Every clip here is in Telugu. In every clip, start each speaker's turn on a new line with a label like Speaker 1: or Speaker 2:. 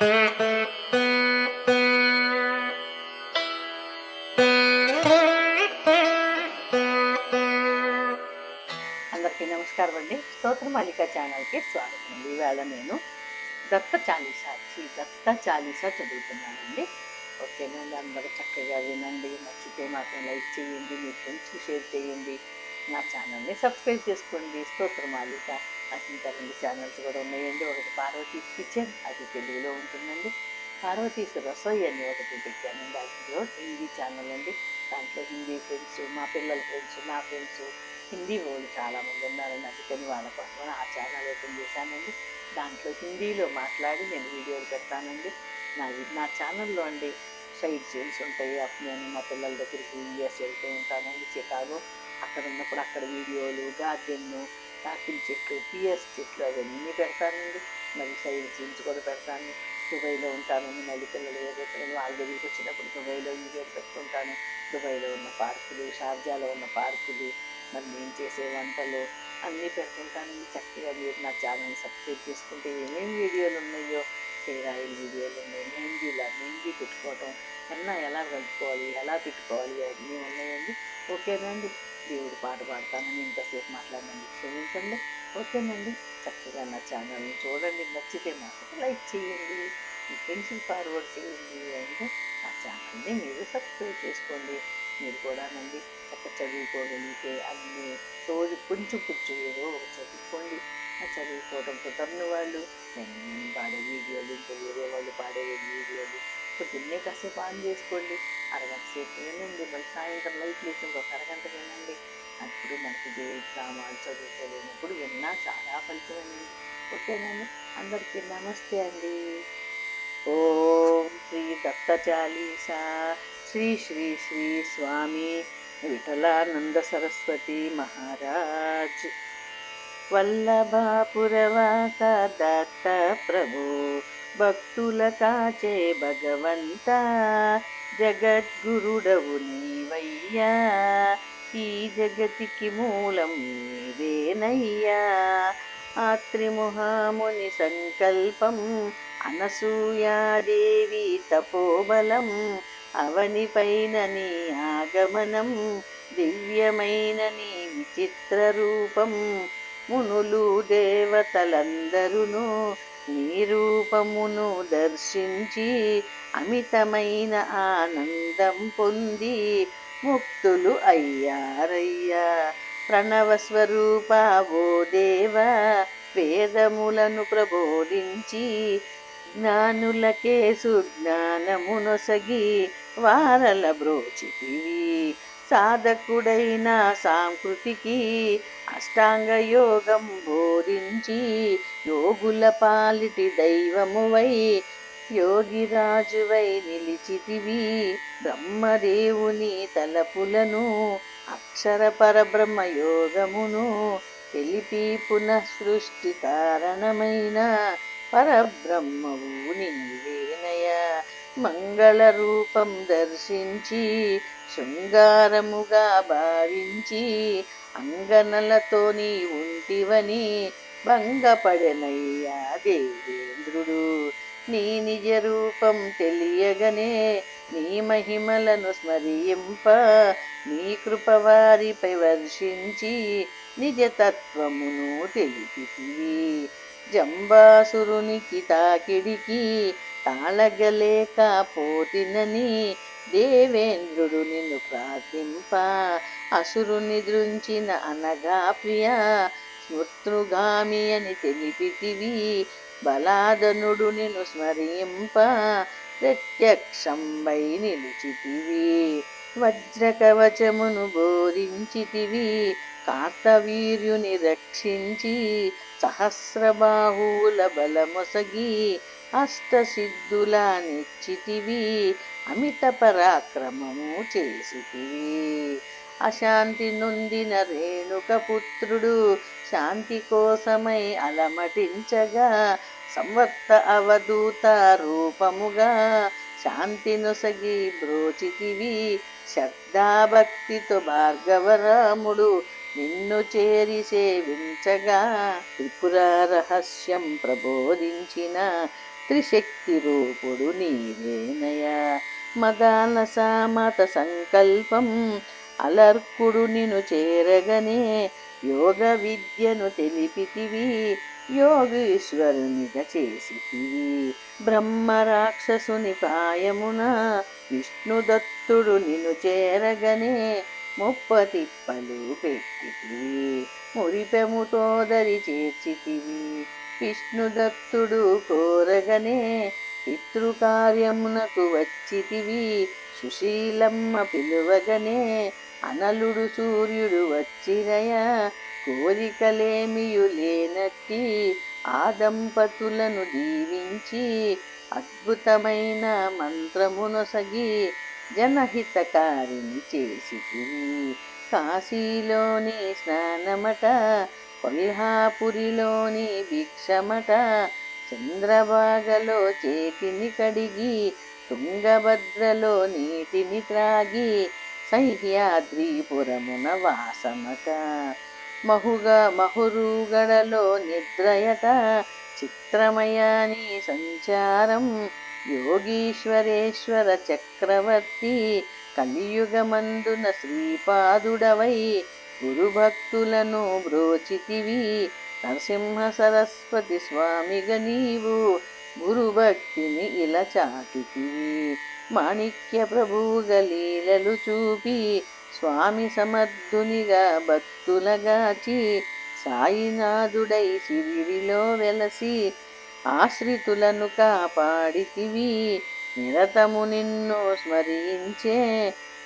Speaker 1: అందరికీ నమస్కారం అండి. స్తోత్ర మాలిక ఛానల్కి స్వాగతం అండి. ఈవేళ నేను దత్త చాలీసా శ్రీ దత్త చాలీసా చదువుతున్నానండి. ఓకేనండి అందరూ చక్కగా వినండి నచ్చితే మాత్రం లైక్ చేయండి మీ ఫ్రెండ్స్కి షేర్ చేయండి నా ఛానల్ని సబ్స్క్రైబ్ చేసుకోండి. స్తోత్ర మాలిక ఇంకా రెండు ఛానల్స్ కూడా ఉన్నాయండి ఒకటి పార్వతీస్ కిచెన్ అది తెలుగులో ఉంటుందండి. పార్వతీస్ రసోయి అని ఒకటి పెట్టానండి. అందులో హిందీ ఛానల్ అండి. దాంట్లో హిందీ ఫ్రెండ్స్ మా పిల్లల ఫ్రెండ్స్ నా ఫ్రెండ్స్ హిందీ వాళ్ళు చాలామంది ఉన్నారండి. అందుకని వాళ్ళ కోసం ఆ ఛానల్ ఓపెన్ చేశానండి. దాంట్లో హిందీలో మాట్లాడి నేను వీడియోలు పెడతానండి. నా నా ఛానల్లో అండి సైడ్ సీన్స్ ఉంటాయి. అప్పుడు నేను మా పిల్లల దగ్గరికి ఇండియాస్ వెళ్తూ ఉంటానండి చికాగో. అక్కడ ఉన్నప్పుడు అక్కడ వీడియోలు గార్డెన్ యాపిల్ చెట్లు పిఎస్ చెట్లు అవన్నీ పెడతానండి మరి సైడ్ సీన్స్ కూడా పెడతాను దుబాయ్లో ఉంటానండి మళ్ళీ పిల్లలు ఏదైతే పిల్లలు వాళ్ళ దగ్గరికి వచ్చినప్పుడు దుబాయ్లో వీడియోలు పెట్టుకుంటాను దుబాయ్లో ఉన్న పార్కులు షార్జాలో ఉన్న పార్కులు మరి నేను చేసే వంటలు అన్నీ పెడుతుంటానండి చక్కగా మీరు నా ఛానల్ సబ్స్క్రైబ్ చేసుకుంటే ఏమేమి వీడియోలు ఉన్నాయో హెయిర్ ఆయిల్ వీడియోలు ఉన్నాయి మెహందీలా మెహందీ పెట్టుకోవటం ఎన్న ఎలా కలుపుకోవాలి ఎలా పెట్టుకోవాలి అన్నీ ఉన్నాయండి ఓకేనండి దేవుడు పాట పాడతానని ఇంతసేపు మాట్లాడండి క్షమించండి. ఓకేనండి. చక్కగా నా ఛానల్ని చూడండి. నచ్చితే మాత్రం లైక్ చేయండి. మీ ఫ్రెండ్స్కి ఫార్వర్డ్ చేయండి అంటే నా ఛానల్ని మీరు సబ్స్క్రైబ్ చేసుకోండి. మీరు కూడా నండి. చక్క చదువుకోగలిగితే అన్ని రోజు కొంచెం కొంచెం ఏదో ఒక చదువుకోండి. ఆ చదువుకోవడం కుదరని వాళ్ళు నేను పాడే వీడియోలు ఇంకా వేరే వాళ్ళు పాడే వీడియోలు పొద్దున్నే కాసేపు ఆన్ చేసుకోండి. అరగంట సేపు వినండి మళ్ళీ సాయంత్రం లైట్ లేచి ఇంకొక అరగంట వినండి అప్పుడు మనకి దేవుడి డ్రామాలు చదువుకోలేనప్పుడు విన్నా చాలా ఫలితమేనండి ఓకేనండి అందరికీ నమస్తే అండి. ఓం శ్రీ దత్త చాలీసా శ్రీ శ్రీ శ్రీ స్వామి విఠలానంద సరస్వతి మహారాజ్. వల్లభాపురవాస దత్త ప్రభు భక్తుల కాచే భగవంత జగద్గురుడవు నీవయ్యా. ఈ జగతికి మూలం నీవేనయ్యా. ఆత్రిముహాముని సంకల్పం అనసూయాదేవి తపోబలం అవనిపైన నీ ఆగమనం దివ్యమైన నీ విచిత్ర రూపం మునులు దేవతలందరును నీ రూపమును దర్శించి అమితమైన ఆనందం పొంది ముక్తులు అయ్యారయ్యా. ప్రణవ స్వరూప ఓ దేవ వేదములను ప్రబోధించి జ్ఞానులకే సుజ్ఞానమునొసగి వారల బ్రోచితివి. సాధకుడైన సాంకృతికి అష్టాంగ యోగం బోధించి యోగుల పాలిటి దైవమువై యోగిరాజువై నిలిచితివి. బ్రహ్మదేవుని తలపులను అక్షర పరబ్రహ్మ యోగమును తెలిపి పునఃసృష్టి కారణమైన పరబ్రహ్మవు నీవేనయ. మంగళ రూపం దర్శించి శృంగారముగా భావించి అంగనలతో నీ ఉంటివని భంగపడనయ్యా దేవేంద్రుడు. నీ నిజ రూపం తెలియగనే నీ మహిమలను స్మరింప నీ కృప వారిపై వర్షించి నిజతత్వమును తెలిపితివి. జంబాసురునికి తాకిడికి తాళగలేక పోతినని దేవేంద్రుడు నిన్ను ప్రార్థింప. అసురుని దృంచిన అనగా ప్రియ స్మృతృగామి అని తెలిపితివి. బలాదనుడు నిన్ను స్మరింప. ప్రత్యక్షంబై నిలిచితివి. వజ్రకవచమును బోధించితివి. కార్తవీర్యుని రక్షించి సహస్రబాహువుల బలమొసగి అష్టసిద్ధుల నిచ్చితివి అమిత పరాక్రమము చేసితివి అశాంతి నొందిన రేణుక పుత్రుడు శాంతి కోసమై అలమటించగా సంవర్త అవధూత రూపముగా శాంతి నొసగి బ్రోచితివి. శ్రద్ధాభక్తితో భార్గవరాముడు నిన్ను చేరి సేవించగా త్రిపుర రహస్యం ప్రబోధించిన త్రిశక్తి రూపుడు నీవేనయా. మదాలస మత సంకల్పం అలర్కుడు నిను చేరగనే యోగ విద్యను తెలిపితివి యోగీశ్వరునిగా చేసితివి. బ్రహ్మ రాక్షసుని పాయమున విష్ణుదత్తుడు నిను చేరగనే ముప్పతిప్పలు పెట్టితివి. మురిపెముతోదరి చేర్చితివి. విష్ణుదత్తుడు కోరగనే పితృకార్యమునకు వచ్చితివి. సుశీలమ్మ పిలువగనే అనలుడు సూర్యుడు వచ్చిరయ కోరికలేమియు లేనట్టి ఆ దంపతులను దీవించి అద్భుతమైన మంత్రమునొసగి జనహితకారిని చేసితివి. కాశీలోని స్నానమట కొల్హాపురిలోని భిక్షమట చంద్రబాగలో చేతిని కడిగి తుంగభద్రలో నీటిని త్రాగి సహ్యాద్రిపురమున వాసమట. మహుగా మహురుగడలో నిద్రయట చిత్రమయాని సంచారం యోగీశ్వరేశ్వర చక్రవర్తి కలియుగమందున శ్రీపాదుడవై గురుభక్తులను బ్రోచితివి నరసింహ సరస్వతి స్వామిగ నీవు గురుభక్తిని ఇలా చాటితివి మాణిక్య ప్రభువుగ లీలలు చూపి స్వామి సమర్థునిగా భక్తులగాచి సాయినాథుడై సిరిడిలో వెలసి ఆశ్రితులను కాపాడితివి. నిరతము నిన్ను స్మరించే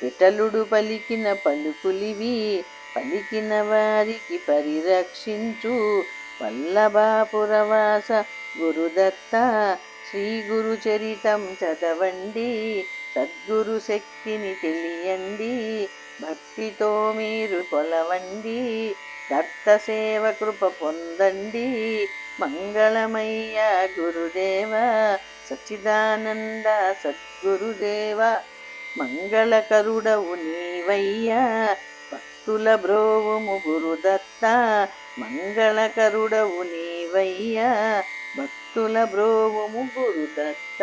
Speaker 1: ఇటలుడు పలికిన పలుకులివి. పలికిన వారికి పరిరక్షించు. వల్లభాపురవాస గురుదత్త శ్రీ గురు చరితం చదవండి. సద్గురు శక్తిని తెలియండి. భక్తితో మీరు కొలవండి. కర్త సేవ కృప పొందండి. మంగళమయ్య గురుదేవ సచిదానంద సద్గురుదేవ మంగళకరుడవు నీవయ్యా. భక్తుల బ్రోవుము గురుదత్త మంగళకరుడవు నీవయ్యా. భక్తుల బ్రోవుము గురుదత్త.